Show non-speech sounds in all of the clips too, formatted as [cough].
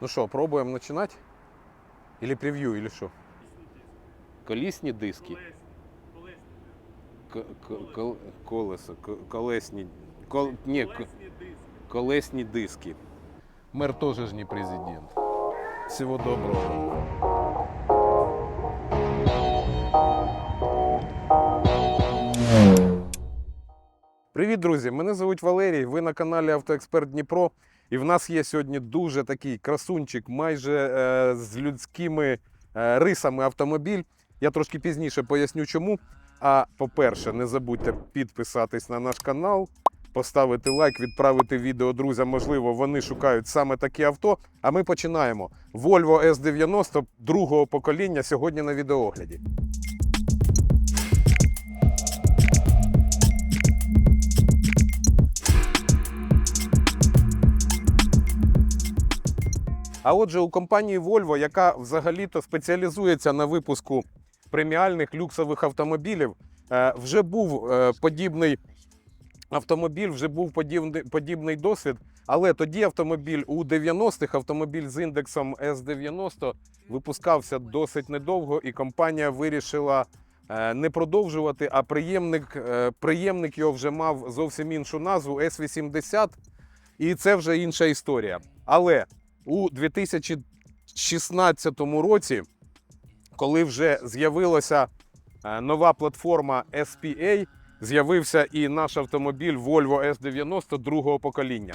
Ну що, пробуємо починати? Или прев'ю, или що? Колісні диски. К- к- кол- Колесо, к- колесні. Кол... Ні, к- колесні диски. Мер теж ж не президент. Всього доброго. Привіт, друзі! Мене звуть Валерій. Ви на каналі Автоексперт Дніпро. І в нас є сьогодні дуже такий красунчик, майже е, з людськими е, рисами автомобіль. Я трошки пізніше поясню, чому. А по-перше, не забудьте підписатись на наш канал, поставити лайк, відправити відео друзям. Можливо, вони шукають саме такі авто. А ми починаємо. Volvo S90 другого покоління сьогодні на відеоогляді. А отже, у компанії Volvo, яка взагалі-то спеціалізується на випуску преміальних люксових автомобілів, е, вже був е, подібний автомобіль, вже був подібний, досвід. Але тоді автомобіль у 90-х, автомобіль з індексом S90 випускався досить недовго, і компанія вирішила е, не продовжувати. А приємник, приємник його вже мав зовсім іншу назву S80, і це вже інша історія. Але у 2016 році, коли вже з'явилася е, нова платформа SPA, з'явився і наш автомобіль Volvo S90 другого покоління.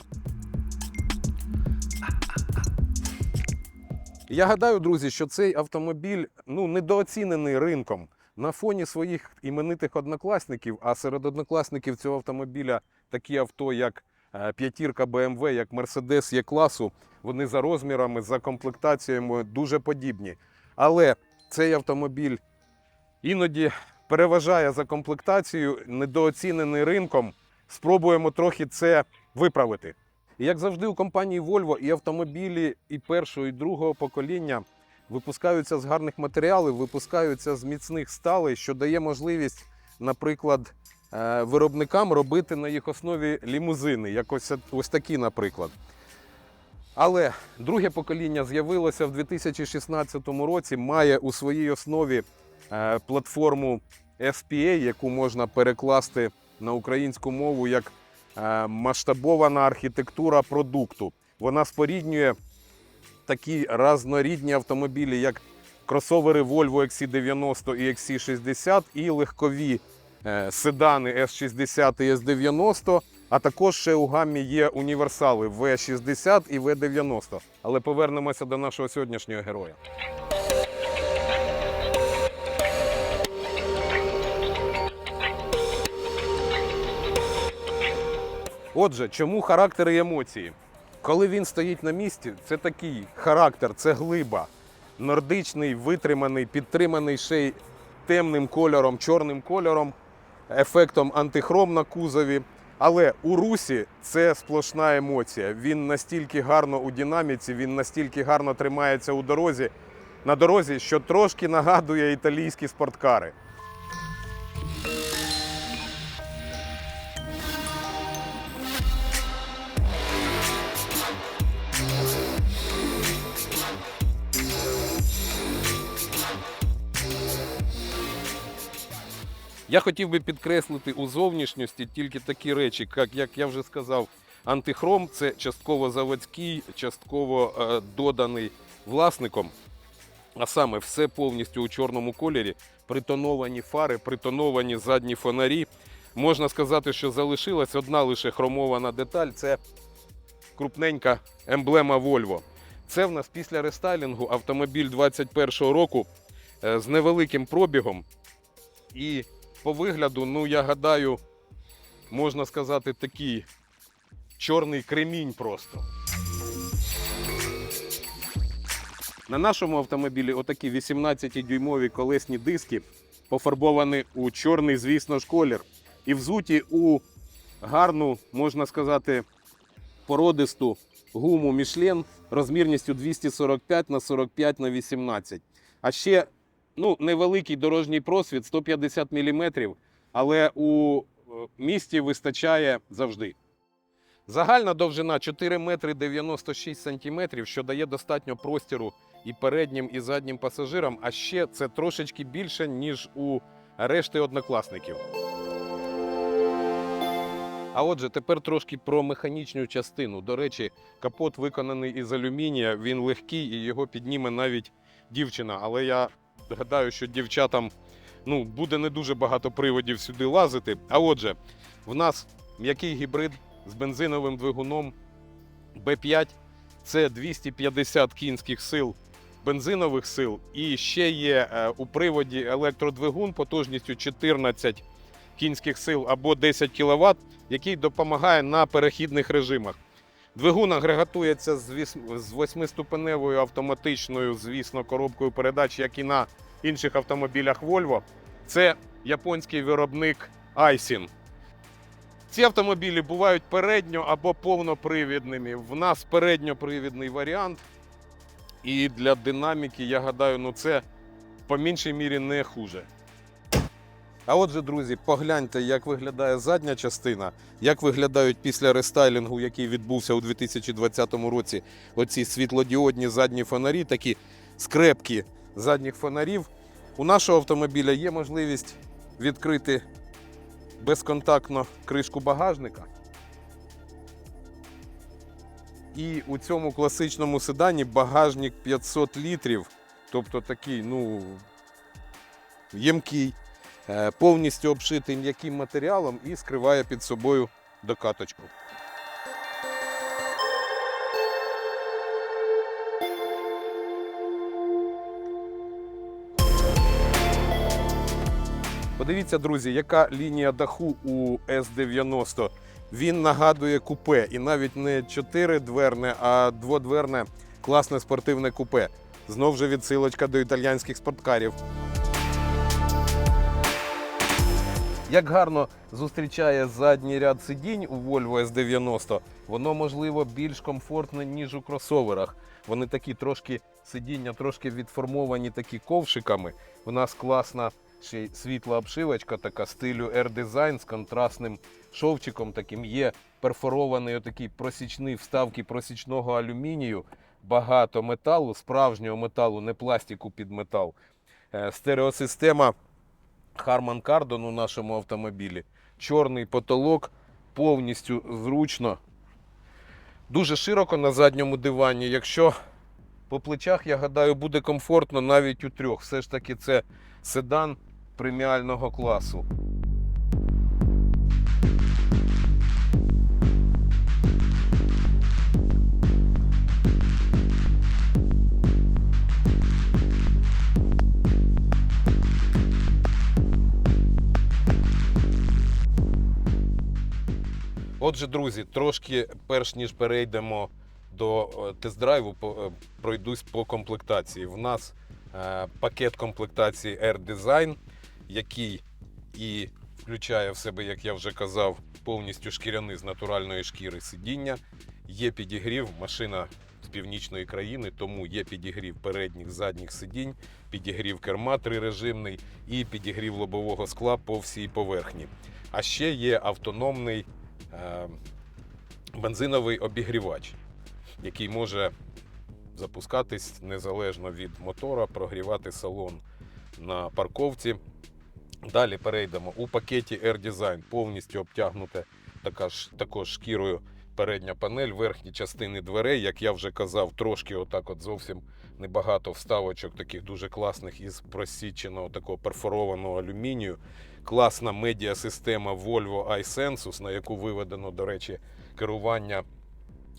Я гадаю, друзі, що цей автомобіль ну, недооцінений ринком. На фоні своїх іменитих однокласників, а серед однокласників цього автомобіля такі авто, як п'ятірка BMW, як Mercedes є класу, вони за розмірами, за комплектаціями дуже подібні. Але цей автомобіль іноді переважає за комплектацією, недооцінений ринком. Спробуємо трохи це виправити. І як завжди, у компанії Volvo і автомобілі і першого, і другого покоління випускаються з гарних матеріалів, випускаються з міцних сталей, що дає можливість, наприклад, е, виробникам робити на їх основі лімузини, як ось, ось такі, наприклад. Але друге покоління з'явилося в 2016 році, має у своїй основі е, платформу SPA, яку можна перекласти на українську мову як е, масштабована архітектура продукту. Вона споріднює такі разнорідні автомобілі, як кросовери Volvo XC90 і XC60, і легкові е, седани S60 і S90. А також ще у гаммі є універсали V60 і V90. Але повернемося до нашого сьогоднішнього героя. Отже, чому характер і емоції? Коли він стоїть на місці, це такий характер, це глиба. Нордичний, витриманий, підтриманий ще й темним кольором, чорним кольором, ефектом антихром на кузові. Але у русі це сплошна емоція. Він настільки гарно у динаміці, він настільки гарно тримається у дорозі, на дорозі, що трошки нагадує італійські спорткари. Я хотів би підкреслити у зовнішності тільки такі речі, як, як я вже сказав, антихром це частково заводський, частково е, доданий власником. А саме все повністю у чорному кольорі, притоновані фари, притоновані задні фонарі. Можна сказати, що залишилась одна лише хромована деталь це крупненька емблема Volvo. Це в нас після рестайлінгу автомобіль 21-го року е, з невеликим пробігом. І по вигляду, ну я гадаю, можна сказати, такий чорний кремінь просто. На нашому автомобілі отакі 18-дюймові колесні диски пофарбовані у чорний, звісно ж, колір. І взуті у гарну, можна сказати, породисту гуму Michelin розмірністю 245 на 45 на 18. А ще ну, невеликий дорожній просвіт 150 мм, але у е, місті вистачає завжди. Загальна довжина 4 метри 96 сантиметрів, що дає достатньо простіру і переднім, і заднім пасажирам, а ще це трошечки більше, ніж у решти однокласників. А отже, тепер трошки про механічну частину. До речі, капот виконаний із алюмінія, він легкий і його підніме навіть дівчина. Але я гадаю, що дівчатам ну, буде не дуже багато приводів сюди лазити. А отже, в нас м'який гібрид з бензиновим двигуном B5. Це 250 кінських сил бензинових сил. І ще є е, у приводі електродвигун потужністю 14 кінських сил або 10 кВт, який допомагає на перехідних режимах. Двигун агрегатується з віс- з восьмиступеневою автоматичною, звісно, коробкою передач, як і на інших автомобілях Volvo. Це японський виробник Aisin. Ці автомобілі бувають передньо або повнопривідними. В нас передньопривідний варіант. І для динаміки, я гадаю, ну це по меншій мірі не хуже. А отже, друзі, погляньте, як виглядає задня частина, як виглядають після рестайлінгу, який відбувся у 2020 році. Оці світлодіодні задні фонарі, такі скрепки задніх фонарів. У нашого автомобіля є можливість відкрити безконтактно кришку багажника. І у цьому класичному седані багажник 500 літрів, тобто такий, ну, ємкий, повністю обшитий м'яким матеріалом і скриває під собою докаточку. Подивіться, друзі, яка лінія даху у С-90. Він нагадує купе, і навіть не чотиридверне, а дводверне класне спортивне купе. Знов же відсилочка до італійських спорткарів. Як гарно зустрічає задній ряд сидінь у Volvo S90, воно можливо більш комфортне, ніж у кросоверах. Вони такі трошки сидіння, трошки відформовані такі ковшиками. У нас класна ще світла обшивочка, така стилю R-Design з контрастним шовчиком. Таким є перфорований отакий просічний вставки просічного алюмінію. Багато металу, справжнього металу, не пластику під метал. Е, Стереосистема Harman Кардон у нашому автомобілі. Чорний потолок, повністю зручно. Дуже широко на задньому дивані. Якщо по плечах, я гадаю, буде комфортно навіть у трьох. Все ж таки, це седан преміального класу. Отже, друзі, трошки перш ніж перейдемо до е, тест-драйву, е, пройдусь по комплектації. В нас е, пакет комплектації Air Design, який і включає в себе, як я вже казав, повністю шкіряний з натуральної шкіри сидіння. Є підігрів, машина з північної країни, тому є підігрів передніх задніх сидінь, підігрів керма трирежимний і підігрів лобового скла по всій поверхні. А ще є автономний бензиновий обігрівач, який може запускатись незалежно від мотора, прогрівати салон на парковці. Далі перейдемо у пакеті Air Design повністю ж, також шкірою передня панель, верхні частини дверей, як я вже казав, трошки отак от зовсім небагато вставочок, таких дуже класних із просіченого такого перфорованого алюмінію. Класна медіасистема Volvo iSensus, на яку виведено, до речі, керування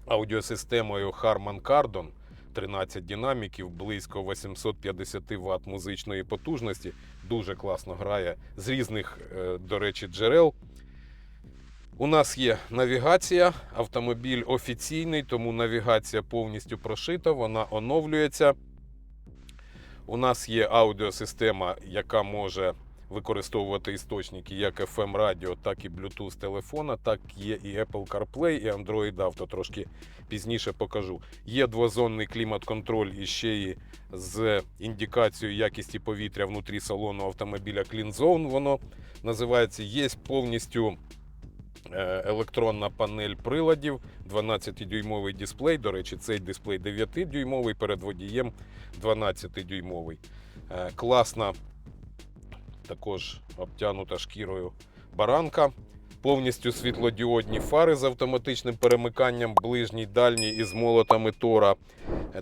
аудіосистемою Harman Kardon. 13 динаміків, близько 850 Вт музичної потужності. Дуже класно грає з різних, е, до речі, джерел. У нас є навігація, автомобіль офіційний, тому навігація повністю прошита, вона оновлюється. У нас є аудіосистема, яка може використовувати істочники як FM радіо, так і Bluetooth телефона, так є і Apple CarPlay, і Android Auto. Трошки пізніше покажу. Є двозонний клімат-контроль і ще і з індикацією якісті повітря внутрі салону автомобіля Clean Zone, воно називається. Є повністю е, електронна панель приладів, 12-дюймовий дисплей. До речі, цей дисплей 9-дюймовий, перед водієм 12-дюймовий. Е, Класна, також обтянута шкірою баранка. Повністю світлодіодні фари з автоматичним перемиканням ближній, дальній із молотами Тора.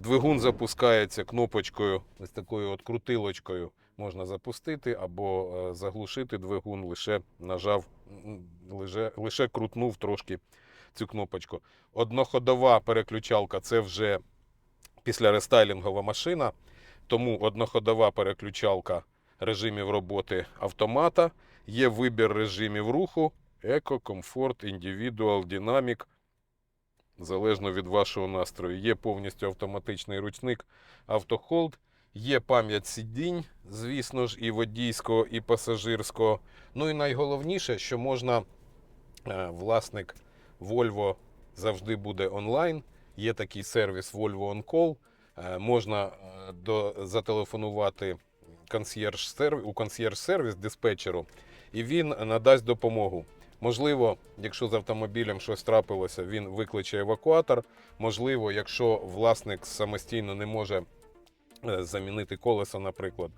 Двигун запускається кнопочкою, ось такою от крутилочкою. Можна запустити або е, заглушити двигун, лише нажав, лише, лише крутнув трошки цю кнопочку. Одноходова переключалка це вже після рестайлінгова машина, тому одноходова переключалка режимів роботи автомата. Є вибір режимів руху: еко, комфорт, індивідуал, динамік. Залежно від вашого настрою. Є повністю автоматичний ручник автохолд. Є пам'ять сидінь, звісно ж, і водійського, і пасажирського. Ну і найголовніше, що можна, е, власник Volvo завжди буде онлайн. Є такий сервіс Volvo On. Е, Можна е, до, зателефонувати консьєрж у консьєрж-сервіс диспетчеру, і він надасть допомогу. Можливо, якщо з автомобілем щось трапилося, він викличе евакуатор. Можливо, якщо власник самостійно не може е, замінити колесо, наприклад,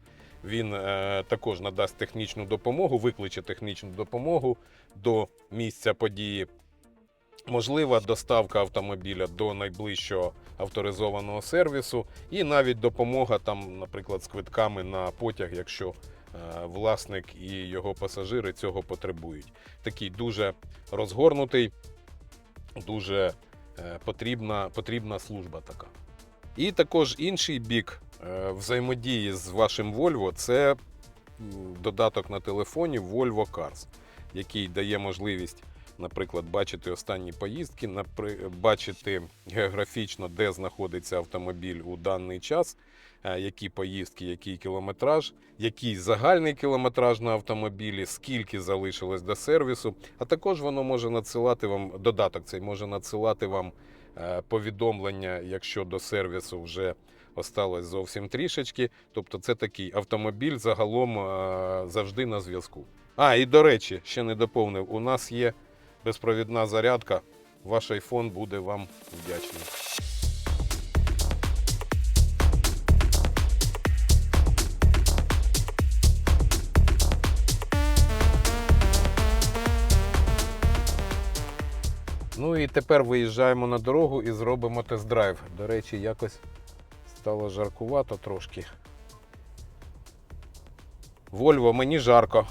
він е, також надасть технічну допомогу, викличе технічну допомогу до місця події. Можлива доставка автомобіля до найближчого авторизованого сервісу, і навіть допомога там, наприклад, з квитками на потяг, якщо е, власник і його пасажири цього потребують. Такий дуже розгорнутий, дуже е, потрібна, потрібна служба така. І також інший бік е, взаємодії з вашим Volvo це додаток на телефоні Volvo Cars, який дає можливість, наприклад, бачити останні поїздки, бачити географічно, де знаходиться автомобіль у даний час, е, які поїздки, який кілометраж, який загальний кілометраж на автомобілі, скільки залишилось до сервісу. А також воно може надсилати вам додаток, цей може надсилати вам е, повідомлення, якщо до сервісу вже осталось зовсім трішечки. Тобто, це такий автомобіль загалом е, завжди на зв'язку. А, і до речі, ще не доповнив: у нас є безпровідна зарядка. Ваш iPhone буде вам вдячний. Ну і тепер виїжджаємо на дорогу і зробимо тест-драйв. До речі, якось стало жаркувато трошки. Вольво, мені жарко.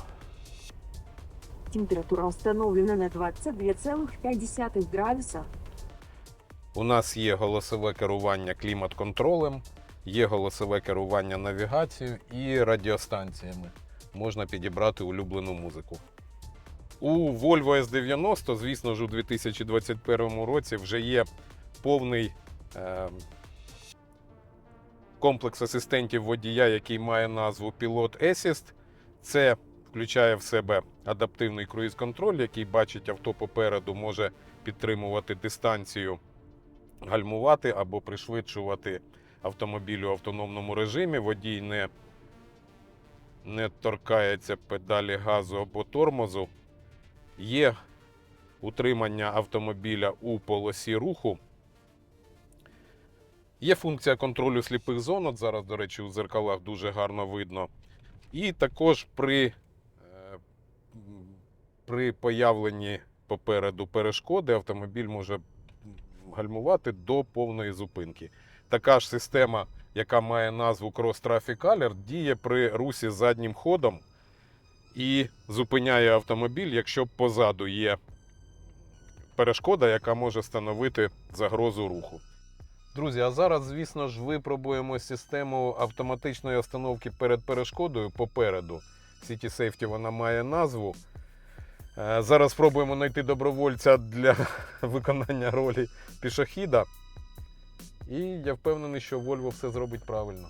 Температура установлена на 22,5 градуса. У нас є голосове керування клімат-контролем, є голосове керування навігацією і радіостанціями. Можна підібрати улюблену музику. У Volvo S90, звісно ж, у 2021 році вже є повний е, комплекс асистентів водія, який має назву Pilot Assist. Це включає в себе адаптивний круїз-контроль, який бачить авто попереду, може підтримувати дистанцію гальмувати або пришвидшувати автомобіль у автономному режимі. Водій не, не торкається педалі газу або тормозу. Є утримання автомобіля у полосі руху. Є функція контролю сліпих зон. От зараз, до речі, у зеркалах дуже гарно видно. І також при, при появленні попереду перешкоди автомобіль може гальмувати до повної зупинки. Така ж система, яка має назву Cross Traffic Alert, діє при русі заднім ходом і зупиняє автомобіль, якщо позаду є перешкода, яка може становити загрозу руху. Друзі, а зараз, звісно ж, випробуємо систему автоматичної остановки перед перешкодою попереду. City Safety вона має назву. Е, Зараз спробуємо знайти добровольця для [laughs] виконання ролі пішохіда. І я впевнений, що Volvo все зробить правильно.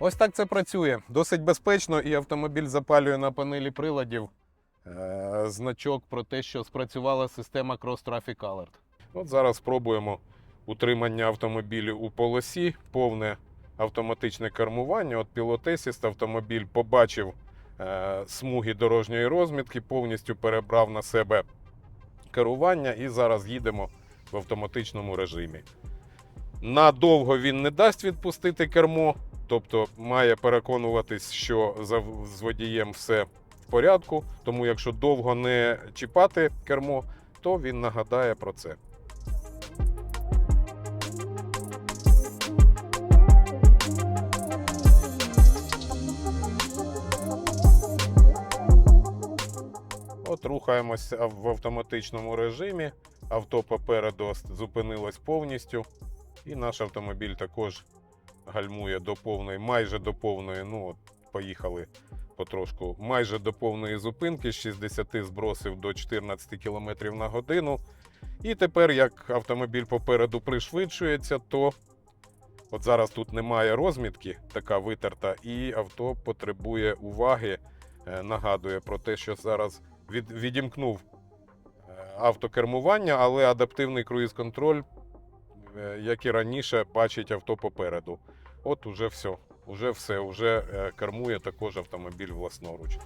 Ось так це працює. Досить безпечно, і автомобіль запалює на панелі приладів е, значок про те, що спрацювала система Cross Traffic Alert. От зараз спробуємо утримання автомобілів у полосі, повне автоматичне кермування. От пілотесіст автомобіль побачив е, смуги дорожньої розмітки, повністю перебрав на себе керування і зараз їдемо в автоматичному режимі. Надовго він не дасть відпустити кермо, тобто має переконуватись, що з водієм все в порядку. Тому якщо довго не чіпати кермо, то він нагадає про це. Рухаємося в автоматичному режимі. Авто попереду зупинилось повністю. І наш автомобіль також гальмує до повної, майже до повної. Ну, от, поїхали потрошку, майже до повної зупинки з 60 збросив до 14 км на годину. І тепер, як автомобіль попереду пришвидшується, то от зараз тут немає розмітки, така витерта, і авто потребує уваги. Е, Нагадує про те, що зараз від, відімкнув е, автокермування, але адаптивний круїз-контроль, е, як і раніше, бачить авто попереду. От уже все. Уже все, уже е, кермує також автомобіль власноруч.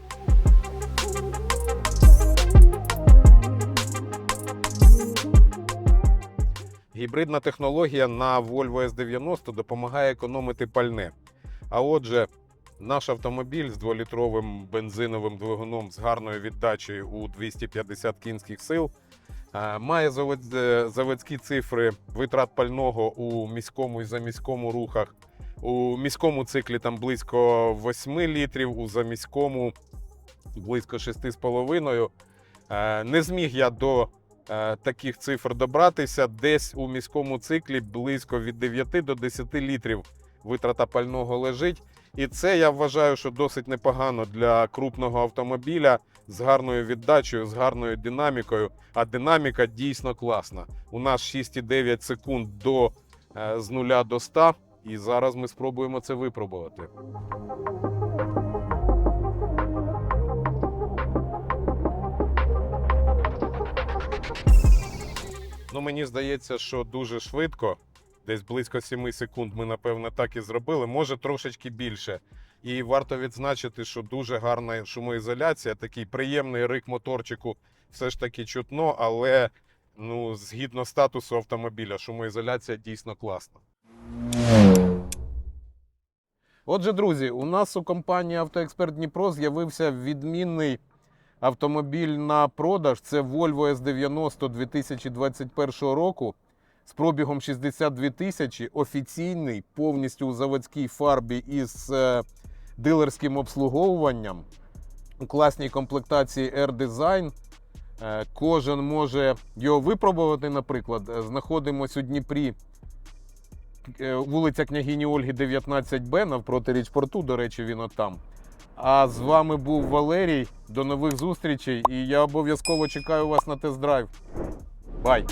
Гібридна технологія на Volvo S90 допомагає економити пальне. А отже, наш автомобіль з 2-літровим бензиновим двигуном з гарною віддачею у 250 кінських сил е, має е, заводські цифри витрат пального у міському і заміському рухах. У міському циклі там близько 8 літрів, у заміському близько 6,5. Е, Не зміг я до таких цифр добратися. Десь у міському циклі близько від 9 до 10 літрів витрата пального лежить. І це я вважаю, що досить непогано для крупного автомобіля з гарною віддачею, з гарною динамікою. А динаміка дійсно класна. У нас 6,9 секунд до е, з 0 до 100. І зараз ми спробуємо це випробувати. Ну, мені здається, що дуже швидко, десь близько 7 секунд ми, напевно, так і зробили, може трошечки більше. І варто відзначити, що дуже гарна шумоізоляція, такий приємний рик моторчику все ж таки чутно, але ну, згідно статусу автомобіля, шумоізоляція дійсно класна. Отже, друзі, у нас у компанії Автоексперт Дніпро з'явився відмінний автомобіль на продаж. Це Volvo S90 2021 року з пробігом 62 тисячі, офіційний, повністю у заводській фарбі із е, дилерським обслуговуванням, у класній комплектації R-Design. Е, Кожен може його випробувати, наприклад. Е, Знаходимось у Дніпрі, вулиця княгині Ольги, 19Б, навпроти річпорту, до речі, він отам. А з вами був Валерій. До нових зустрічей, і я обов'язково чекаю вас на тест-драйв. Бай!